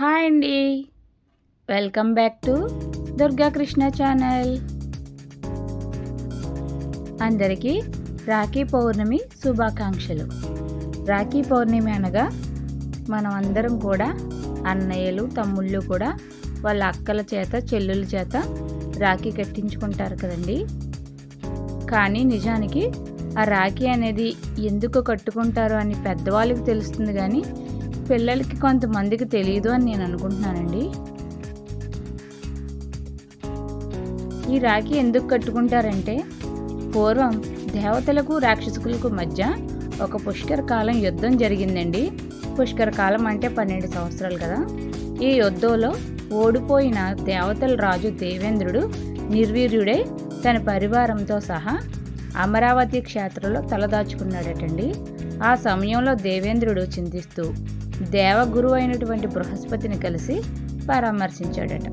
Hi అండి. Welcome back to Durga Krishna channel. అందరికీ రాఖీ పౌర్ణమి శుభాకాంక్షలు. రాఖీ పౌర్ణమి అనగా మనం అందరం కూడా అన్నయ్యలు తమ్ముళ్ళు కూడా వాళ్ళ అక్కల చేత చెల్లుల చేత రాఖీ కట్టించుకుంటారు కదండి. కానీ నిజానికి ఆ రాఖీ అనేది ఎందుకు కట్టుకుంటారు అని పెద్దవాళ్ళకి తెలుస్తుంది కానీ పిల్లలకి కొంతమందికి తెలియదు అని నేను అనుకుంటున్నానండి. ఈ రాఖీ ఎందుకు కట్టుకుంటారంటే పూర్వం దేవతలకు రాక్షసులకు మధ్య ఒక పుష్కర కాలం యుద్ధం జరిగిందండి. పుష్కర కాలం అంటే పన్నెండు సంవత్సరాలు కదా. ఈ యుద్ధంలో ఓడిపోయిన దేవతల రాజు దేవేంద్రుడు నిర్వీర్యుడై తన పరివారంతో సహా అమరావతి క్షేత్రంలో తలదాచుకున్నాడటండి ఆ సమయంలో దేవేంద్రుడు చింతిస్తూ దేవగురు అయినటువంటి బృహస్పతిని కలిసి పరామర్శించాడట.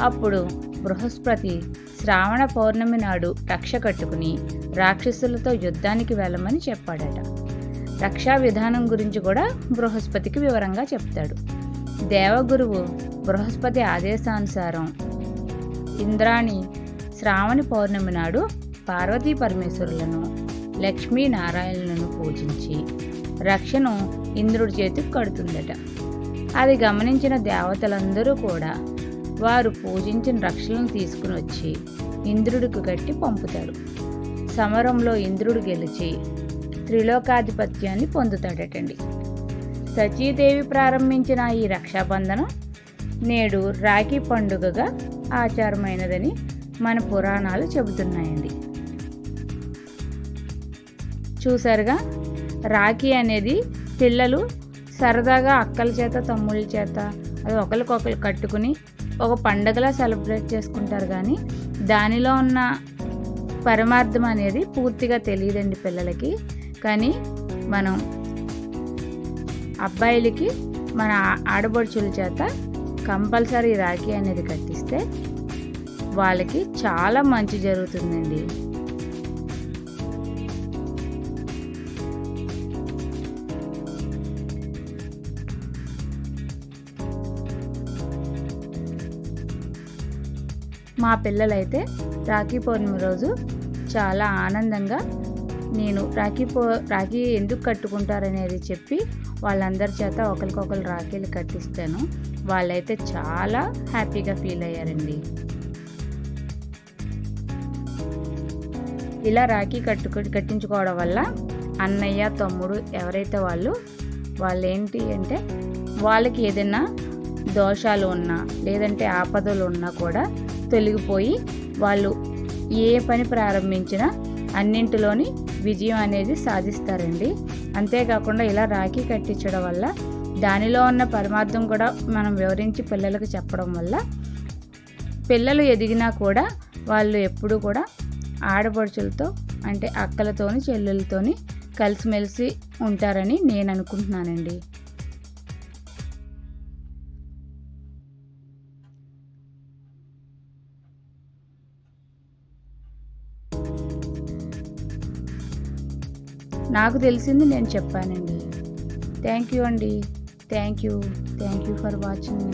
అప్పుడు బృహస్పతి శ్రావణ పౌర్ణమి నాడు రక్ష కట్టుకుని రాక్షసులతో యుద్ధానికి వెళ్ళమని చెప్పాడట. రక్షా విధానం గురించి కూడా బృహస్పతికి వివరంగా చెప్తాడు. దేవగురువు బృహస్పతి ఆదేశానుసారం ఇంద్రాణి శ్రావణ పౌర్ణమి నాడు పార్వతీ పరమేశ్వరులను లక్ష్మీనారాయణులను పూజించి రక్షను ఇంద్రుడి చేతికి కడుతుందట. అది గమనించిన దేవతలందరూ కూడా వారు పూజించిన రక్షలను తీసుకుని వచ్చి ఇంద్రుడికి కట్టి పంపుతారు. సమరంలో ఇంద్రుడు గెలిచి త్రిలోకాధిపత్యాన్ని పొందుతాడటండి. సచీదేవి ప్రారంభించిన ఈ రక్షాబంధనం నేడు రాఖీ పండుగగా ఆచారమైనదని మన పురాణాలు చెబుతున్నాయండి. చూసారుగా రాఖీ అనేది పిల్లలు సరదాగా అక్కల చేత తమ్ముళ్ళ చేత అది ఒకరికొకరు కట్టుకుని ఒక పండగలా సెలబ్రేట్ చేసుకుంటారు కానీ దానిలో ఉన్న పరమార్థం అనేది పూర్తిగా తెలియదండి పిల్లలకి. కానీ మనం అబ్బాయిలకి మన ఆడబడుచుల చేత కంపల్సరీ రాఖీ అనేది కట్టిస్తే వాళ్ళకి చాలా మంచి జరుగుతుందండి. మా పిల్లలైతే రాఖీ పౌర్ణమి రోజు చాలా ఆనందంగా నేను రాఖీ పో రాఖీ ఎందుకు కట్టుకుంటారనేది చెప్పి వాళ్ళందరి చేత ఒకరికొకరు రాఖీలు కట్టిస్తాను. వాళ్ళైతే చాలా హ్యాపీగా ఫీల్ అయ్యారండి. ఇలా రాఖీ కట్టుకు కట్టించుకోవడం వల్ల అన్నయ్య తమ్ముడు ఎవరైతే వాళ్ళు వాళ్ళు ఏంటి అంటే వాళ్ళకి ఏదైనా దోషాలు ఉన్నా లేదంటే ఆపదలు ఉన్నా కూడా తొలగిపోయి వాళ్ళు ఏ పని ప్రారంభించినా అన్నింటిలోని విజయం అనేది సాధిస్తారండి. అంతేకాకుండా ఇలా రాఖీ కట్టించడం వల్ల దానిలో ఉన్న పరమార్థం కూడా మనం వివరించి పిల్లలకు చెప్పడం వల్ల పిల్లలు ఎదిగినా కూడా వాళ్ళు ఎప్పుడూ కూడా ఆడపడుచులతో అంటే అక్కలతోని చెల్లెలతోని కలిసిమెలిసి ఉంటారని నేను అనుకుంటున్నానండి. నాకు తెలిసింది నేను చెప్పానండి. థ్యాంక్ యూ అండి. Thank you. Thank you for watching.